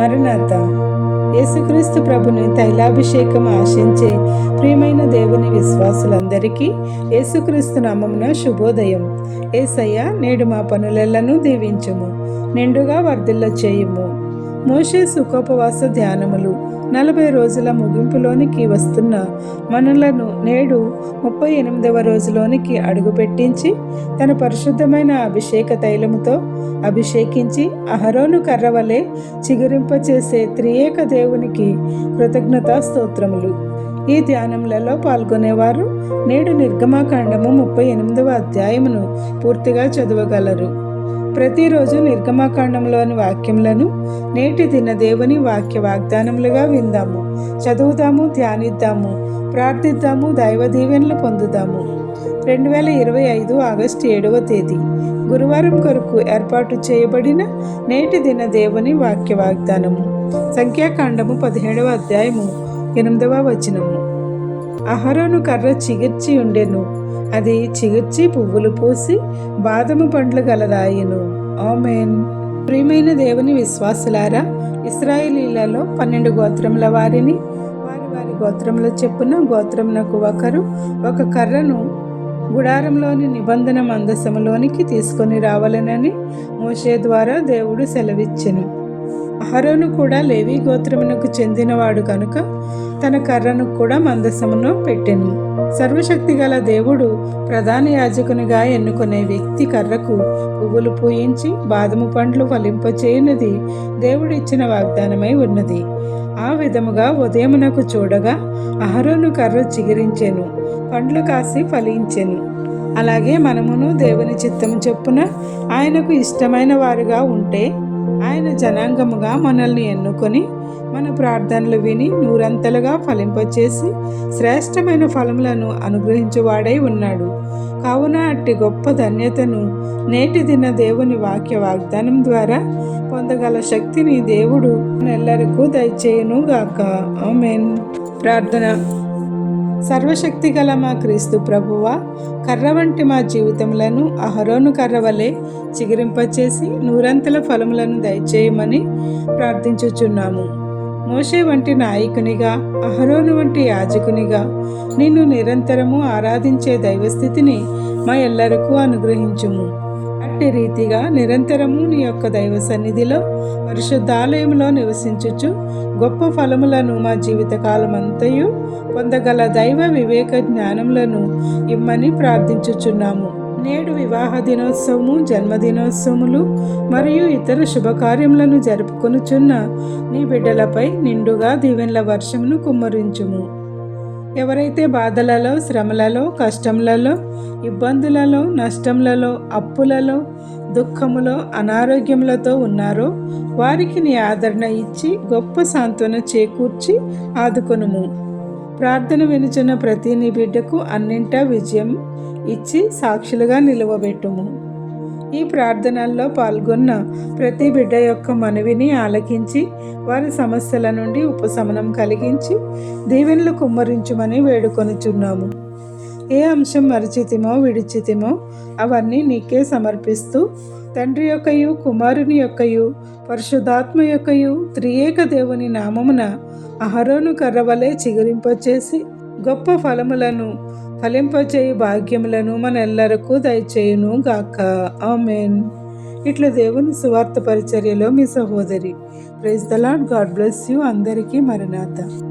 మరణాత. యేసుక్రీస్తు ప్రభుని తైలాభిషేకం ఆశించే ప్రియమైన దేవుని విశ్వాసులందరికీ యేసుక్రీస్తు నామమున శుభోదయం. ఏసయ్య నేడు మా పనులెల్లను దీవించుము. నిండుగా వర్ధిల్ల చేయుము మోషే సుఖోపవాస ధ్యానములు. నలభై రోజుల ముగింపులోనికి వస్తున్న మనలను నేడు ముప్పై ఎనిమిదవ రోజులోనికి అడుగుపెట్టించి తన పరిశుద్ధమైన అభిషేక తైలముతో అభిషేకించి అహరోను కర్రవలే చిగురింపచేసే త్రియేక దేవునికి కృతజ్ఞతా స్తోత్రములు. ఈ ధ్యానములలో పాల్గొనేవారు నేడు నిర్గమాకాండము ముప్పై ఎనిమిదవ అధ్యాయమును పూర్తిగా చదవగలరు. ప్రతిరోజు నిర్గమాకాండంలోని వాక్యములను నేటి దిన దేవుని వాక్య వాగ్దానములుగా విందాము. చదువుదాము ధ్యానిద్దాము ప్రార్థిద్దాము దైవ దీవెనలు పొందుదాము. రెండు వేల ఇరవై ఐదు ఆగస్టు ఏడవ తేదీ. గురువారం కొరకు ఏర్పాటు చేయబడిన నేటి దిన దేవుని వాక్య వాగ్దానము. సంఖ్యాకాండము పదిహేడవ అధ్యాయము ఎనిమిదవ వచనము. అహరోను కర్ర చిగిర్చి ఉండెను. అది చిగుర్చి పువ్వులు పూసి బాదము పండ్లు గలదాయను. ఆమెన్. ప్రియమైన దేవుని విశ్వాసులారా ఇస్రాయేలీలలో పన్నెండు గోత్రముల వారిని వారి వారి గోత్రముల చెప్పున గోత్రమునకు ఒకరు ఒక కర్రను గుడారంలోని నిబంధన మందసములోనికి తీసుకొని రావాలనని మోషే ద్వారా దేవుడు సెలవిచ్చెను. అహరోను కూడా లేవి గోత్రమునకు చెందినవాడు కనుక తన కర్రను కూడా మందసమును పెట్టెను. సర్వశక్తి గల దేవుడు ప్రధాన యాజకునిగా ఎన్నుకునే వ్యక్తి కర్రకు పువ్వులు పూయించి బాదము పండ్లు ఫలింపచేయునది దేవుడిచ్చిన వాగ్దానమై ఉన్నది. ఆ విధముగా ఉదయమునకు చూడగా అహరోను కర్ర చిగిరించెను పండ్లు కాసి ఫలించెను. అలాగే మనమును దేవుని చిత్తము చొప్పున ఆయనకు ఇష్టమైన వారుగా ఉంటే ఆయన జనాంగముగా మనల్ని ఎన్నుకొని మన ప్రార్థనలు విని నూరంతలుగా ఫలింపచేసి శ్రేష్టమైన ఫలములను అనుగ్రహించువాడై ఉన్నాడు. కావున అట్టి గొప్ప ధన్యతను నేటి దిన దేవుని వాక్య వాగ్దానం ద్వారా పొందగల శక్తిని దేవుడు నెల్లరకు దయచేయును గాక ఆమెన్. ప్రార్థన. సర్వశక్తి గల మా క్రీస్తు ప్రభువ కర్ర వంటి మా జీవితములను అహరోను కర్ర వలె చిగురింపచేసి నూరంతల ఫలములను దయచేయమని ప్రార్థించుచున్నాము. మోషే వంటి నాయకునిగా అహరోను వంటి యాజకునిగా నిన్ను నిరంతరము ఆరాధించే దైవస్థితిని మా ఎల్లరకు అనుగ్రహించుము. అట్టి రీతిగా నిరంతరము నీ యొక్క దైవ సన్నిధిలో పరిశుద్ధాలయంలో నివసించుచు గొప్ప ఫలములను మా జీవితకాలం అంతయు పొందగల దైవ వివేక జ్ఞానములను ఇమ్మని ప్రార్థించుచున్నాము. నేడు వివాహ దినోత్సవము జన్మదినోత్సవములు మరియు ఇతర శుభకార్యములను జరుపుకొనుచున్న నీ బిడ్డలపై నిండుగా దీవెనల వర్షమును కుమ్మరించుము. ఎవరైతే బాధలలో శ్రమలలో కష్టములలో ఇబ్బందులలో నష్టములలో అప్పులలో దుఃఖములో అనారోగ్యములతో ఉన్నారో వారికి నీ ఆదరణ ఇచ్చి గొప్ప సాంత్వన చేకూర్చి ఆదుకొనుము. ప్రార్థన వినుచున్న ప్రతి నీ బిడ్డకు అన్నింటా విజయం ఇచ్చి సాక్షులుగా నిలువబెట్టుము. ఈ ప్రార్థనల్లో పాల్గొన్న ప్రతి బిడ్డ యొక్క మనవిని ఆలకించి వారి సమస్యల నుండి ఉపశమనం కలిగించి దీవెనలు కుమ్మరించుమని వేడుకొనుచున్నాము. ఏ అంశం మరిచితిమో విడిచితిమో అవన్నీ నీకే సమర్పిస్తూ తండ్రి యొక్కయు కుమారుని యొక్కయు పరిశుధాత్మ యొక్కయు త్రియేక దేవుని నామమున అహరోను కర్రవలే చిగురింపచేసి గొప్ప ఫలములను ఫలింపచేయు భాగ్యములను మనెల్లరకు దయచేయును గాక. ఆమెన్. ఇట్లా దేవుని సువార్త పరిచర్యలో మీ సహోదరి. Praise the Lord God bless you. అందరికీ మరణాత